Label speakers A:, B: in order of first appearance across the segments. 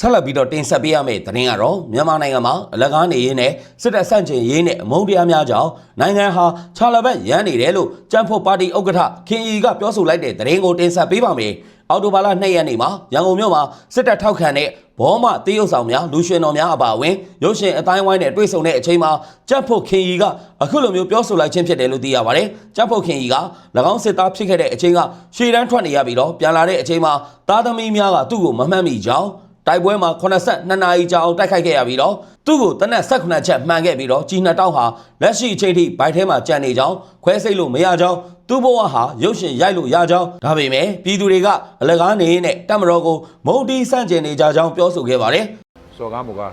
A: ဆက်လက်ပြီးတော့တင်ဆက်ပေးရမယ့်သတင်းကတော့မြန်မာနိုင်ငံမှာအလကားနေရင်းနဲ့စစ်တပ်ဆန့်ကျင်ရေးနဲ့အမုန်းတရားများကြောင့်နိုင်ငံဟာခြာလဘက်ရမ်းနေတယ်လို့ကြံ့ဖို့ပါတီဥက္ကဋ္ဌခင်အီကပြောဆိုလိုက်တဲ့သတင်းကိုတင်ဆက်ပေးပါမယ်။အော်တိုဘာလ2ရက်နေ့မှာရန်ကုန်မြို့မှာစစ်တပ်ထောက်ခံတဲ့ဘောမတေးရုပ်ဆောင်များလူရွှင်တော်များအပါအဝင်ရုပ်ရှင်အတိုင်းဝိုင်းနဲ့တွေ့ဆုံတဲ့အချိန်မှာကြံ့ဖို့ခင်အီကအခုလိုမျိုးပြောဆိုလိုက်ခြင်းဖြစ်တယ်လို့သိရပါတယ်။ကြံ့ဖို့ခင်အီက၎င်းစစ်သားဖြစ်ခဲ့တဲ့အချိန်ကရှေ့တန်းထွက်နေရပြီးတော့ပြန်လာတဲ့အချိန်မှာသားသမီးများကသူ့ကိုမမှတ်မိကြောင်း တိုက်ပွဲမှာ82နာရီကြာအောင်တိုက်ခိုက်ခဲ့ရပြီးတော့သူ့ကိုတနက်18ချက်မှန်ခဲ့ပြီးတော့ကြီးနှစ်တောင်းဟာလက်ရှိအချိန်ထိဘိုက်ထဲမှာကြံနေကြောင်းခွဲစိတ်လို့မရကြောင်းသူ့ဘဝဟာရုပ်ရှင်ရိုက်လို့ရကြောင်းဒါပေမဲ့ပြည်သူတွေကအလကားနေနဲ့တမတော်ကိုမုံတီးဆန့်ကျင်နေကြကြောင်းပြောဆိုခဲ့ပါတယ်
B: စော်ကားမကား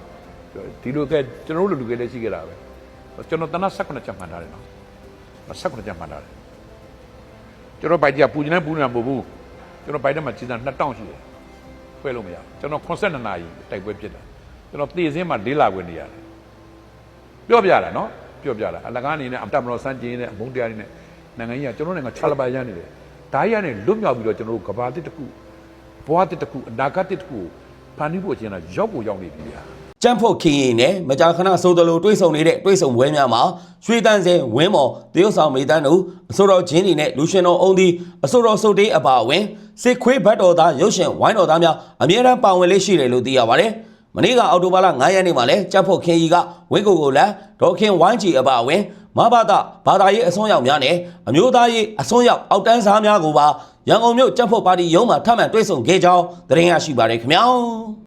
B: ဒီလိုကဲကျွန်တော်တို့လူလူကလေးရှိကြတာပဲကျွန်တော်တနက်18ချက်မှန်ထားတယ်နော်18ချက်မှန်ထားတယ်ကျွန်တော်ဘိုက်ကြီးကပူနေတယ်ပူနေတာမဟုတ်ဘူးကျွန်တော်ဘိုက်ထဲမှာကြီးစား2000ရှိတယ် ခွဲလို့မရကျွန်တော်82နာရီတိုက်ပွဲဖြစ်တာကျွန်တော်တည်စင်းမှာလေးလာခွင့်နေရတယ်ပြောပြတာနော်ပြောပြတာအလကားအနေနဲ့အတမတော်စမ်းကျင်းနဲ့အမုန်းတရားတွေနဲ့နိုင်ငံကြီးကကျွန်တော်နိုင်ငံခြာလပါရမ်းနေတယ်ဒါကြီးကနေလွတ်မြောက်ပြီးတော့ကျွန်တော်တို့ကဘာတစ်တစ်ခုဘဝတစ်တစ်ခုအနာဂတ်တစ်တစ်ခုဖန်တီးဖို့အကျဉ်းတာရောက်ကိုရောက်နေပြီဗျာ
A: ကျန်းဖို့ခင်ရင်နဲ့မကြာခဏဆိုသလိုတွေးဆုံနေတဲ့တွေးဆုံပွဲများမှာရွှေတန်းစင်ဝင်းမော်တရုတ်ဆောင်မေတန်းတို့အစိုးရချင်းတွေနဲ့လူရှင်တော်အုံဒီအစိုးရစုတေးအပါအဝင်စစ်ခွေးဘတ်တော်သားရုပ်ရှင်ဝိုင်းတော်သားများအမြဲတမ်းပါဝင်လေးရှိတယ်လို့သိရပါတယ်။မနေ့ကအော်တိုဘာလ9ရက်နေ့မှာလဲကျန်းဖို့ခင်ကြီးကဝင်းကိုကိုလန်ဒေါ်ခင်ဝိုင်းကြီးအပါအဝင်မဘာသာဘာသာရေးအစွန်းရောက်များနဲ့အမျိုးသားရေးအစွန်းရောက်အောက်တန်းစားများကိုပါရန်ကုန်မြို့ကျန်းဖို့ပါတီရုံးမှာထပ်မံတွေ့ဆုံခဲ့ကြောင်းသတင်းရရှိပါတယ်ခင်ဗျာ။